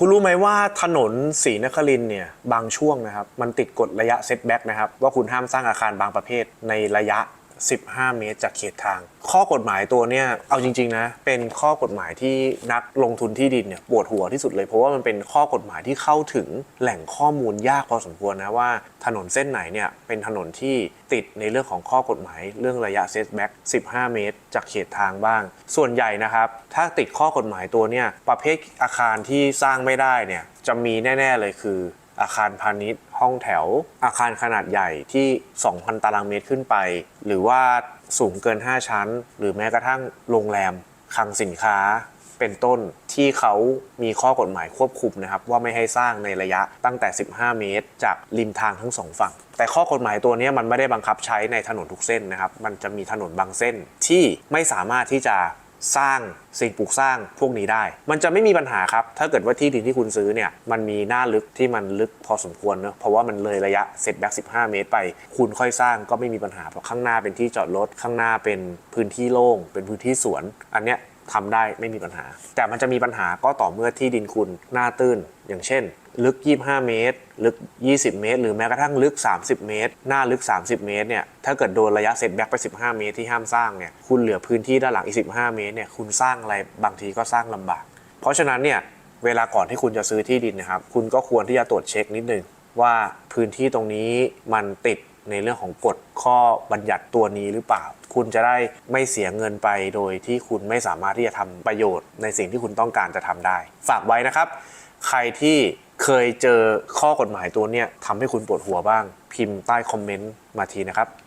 คุณรู้ไหมว่าถนนศรีนครินทร์เนี่ยบางช่วงนะครับ มันติดกฎระยะเซตแบ็กนะครับ ว่าคุณห้ามสร้างอาคารบางประเภทในระยะ 15 เมตรจากเขตทาง ข้อกฎหมายตัวเนี่ยเอาจริงๆนะเป็นข้อกฎหมายที่นักลงทุนที่ดินเนี่ยปวดหัวที่สุดเลย เพราะว่ามันเป็นข้อกฎหมายที่เข้าถึงแหล่งข้อมูลยากพอสมควรนะว่าถนนเส้นไหนเนี่ยเป็นถนนที่ติดในเรื่องของข้อกฎหมาย เรื่องระยะเซตแบ็ก15 เมตร จากเขตทางบ้าง ส่วนใหญ่นะครับถ้าติดข้อกฎหมายตัวเนี่ยประเภทอาคารที่สร้างไม่ได้เนี่ยจะมีแน่ ๆเลยคือ อาคารพาณิชย์ ห้องแถว อาคารขนาดใหญ่ที่ 2,000 ตารางเมตรขึ้นไป หรือว่าสูงเกิน 5 ชั้น หรือแม้กระทั่งโรงแรมคลังสินค้าเป็นต้นที่เขามีข้อกฎหมายควบคุมนะครับ ว่าไม่ให้สร้างในระยะตั้งแต่ 15 เมตร จากริมทางทั้งสองฝั่ง แต่ข้อกฎหมายตัวนี้มันไม่ได้บังคับใช้ในถนนทุกเส้นนะครับ มันจะมีถนนบางเส้นที่ไม่สามารถที่จะ สร้างสิ่งปลูกสร้างพวกนี้ได้ มันจะไม่มีปัญหาครับ ถ้าเกิดว่าที่ดินที่คุณซื้อเนี่ยมันมีหน้าลึกที่มันลึกพอสมควรเนอะเพราะว่ามันเลยระยะเซตแบ็ก15 เมตรไป คุณค่อยสร้างก็ไม่มีปัญหาเพราะข้างหน้าเป็นที่จอดรถข้างหน้าเป็นพื้นที่โล่งเป็นพื้นที่สวน อันเนี้ยทำได้ไม่มีปัญหา แต่มันจะมีปัญหาก็ต่อเมื่อที่ดินคุณหน้าตื้น อย่างเช่น ลึก 25 เมตร ลึก 20 เมตร หรือแม้กระทั่งลึก 30 เมตร หน้าลึก 30 เมตรเนี่ย ถ้าเกิดโดนระยะเซตแบ็กไป 15 เมตรที่ห้ามสร้างเนี่ย คุณเหลือพื้นที่ด้านหลังอีก 15 เมตรเนี่ย คุณสร้างอะไรบางทีก็สร้างลำบาก เพราะฉะนั้นเนี่ย เวลาก่อนที่คุณจะซื้อที่ดินนะครับ คุณก็ควรที่จะตรวจเช็คนิดนึงว่าพื้นที่ตรงนี้มันติดในเรื่องของกฎข้อบัญญัติตัวนี้หรือเปล่า คุณจะได้ไม่เสียเงินไปโดยที่คุณไม่สามารถที่จะทำประโยชน์ในสิ่งที่คุณต้องการจะทำได้ ฝากไว้นะครับ ใครที่เคยเจอข้อกฎหมายตัวเนี้ยทำให้คุณปวดหัวบ้าง พิมพ์ใต้คอมเมนต์มาทีนะครับ